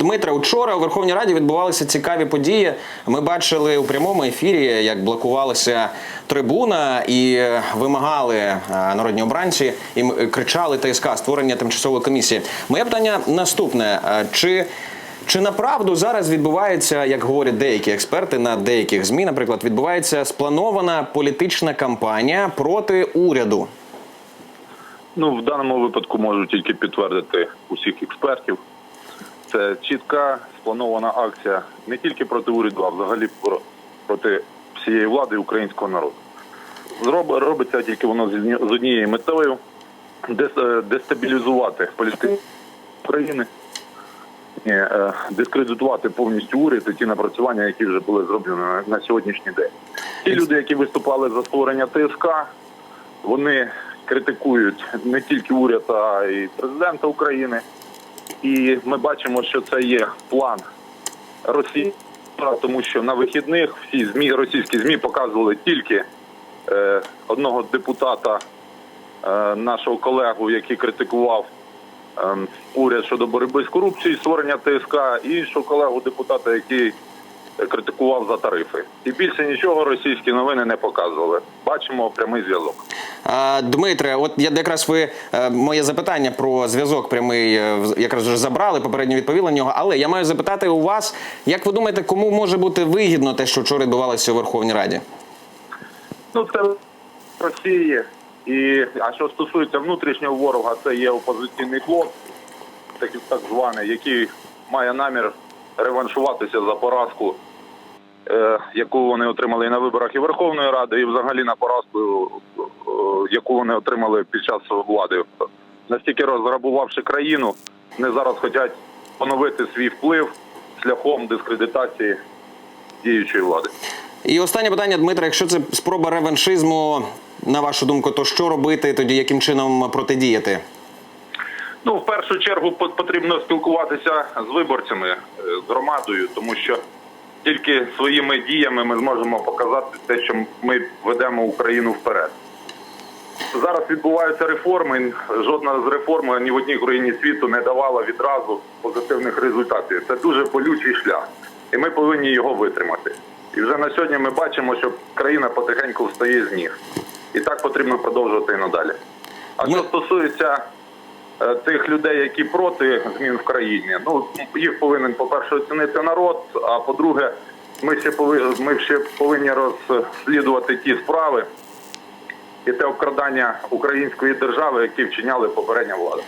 Дмитре, учора у Верховній Раді відбувалися цікаві події. Ми бачили у прямому ефірі, як блокувалася трибуна і вимагали е, народні обранці і кричали ТСК створення тимчасової комісії. Моє питання наступне: Е, чи чи направду зараз відбувається, як говорять деякі експерти на деяких змі, наприклад, відбувається спланована політична кампанія проти уряду? Ну, в даному випадку можу тільки підтвердити усіх експертів. Це чітка спланована акція не тільки проти уряду, а взагалі проти всієї влади і українського народу. Зроб, робиться тільки воно з однією метою е, дестабілізувати політику України, ні, е, дискредитувати повністю уряд і ті напрацювання, які вже були зроблені на сьогоднішній день. Ті люди, які виступали за створення ТСК, вони критикують не тільки уряд, а й президента України. І ми бачимо, що це є план Росії, тому що на вихідних всі змі, російські змі показували тільки е, одного депутата, е, нашого колегу, який критикував е, уряд щодо боротьби з корупцією, створення ТСК, і іншого колегу депутата, який критикував за тарифи. І більше нічого російські новини не показували. Бачимо прямий зв'язок. Дмитре, от я якраз ви е, моє запитання про зв'язок прямий е, якраз вже забрали, попередньо відповіли на нього. Але я маю запитати у вас, як ви думаєте, кому може бути вигідно те, що вчора відбувалося у Верховній Раді? Ну, це Росії. І, а що стосується внутрішнього ворога, це є опозиційний блок, так, так званий, який має намір реваншуватися за поразку, яку вони отримали і на виборах і Верховної Ради, і взагалі на поразку, е, яку вони отримали під час влади. Настільки розграбувавши країну, вони зараз хочуть поновити свій вплив шляхом дискредитації діючої влади. І останнє питання, Дмитре, якщо це спроба реваншизму, на вашу думку, то що робити тоді, яким чином протидіяти? Ну, в першу чергу потрібно спілкуватися з виборцями, е, з громадою, тому що тільки своїми діями ми зможемо показати те, що ми ведемо Україну вперед. Зараз відбуваються реформи. Жодна з реформ ні в одній країні світу не давала відразу позитивних результатів. Це дуже болючий шлях, і ми повинні його витримати. І вже на сьогодні ми бачимо, що країна потихеньку встає з ніг. І так потрібно продовжувати і надалі. А що стосується тих людей, які проти змін в країні. Ну їх повинен, по-перше, оцінити народ. А по-друге, ми ще повинні, ми ще повинні розслідувати ті справи і те обкрадання української держави, які вчиняли попередня влада.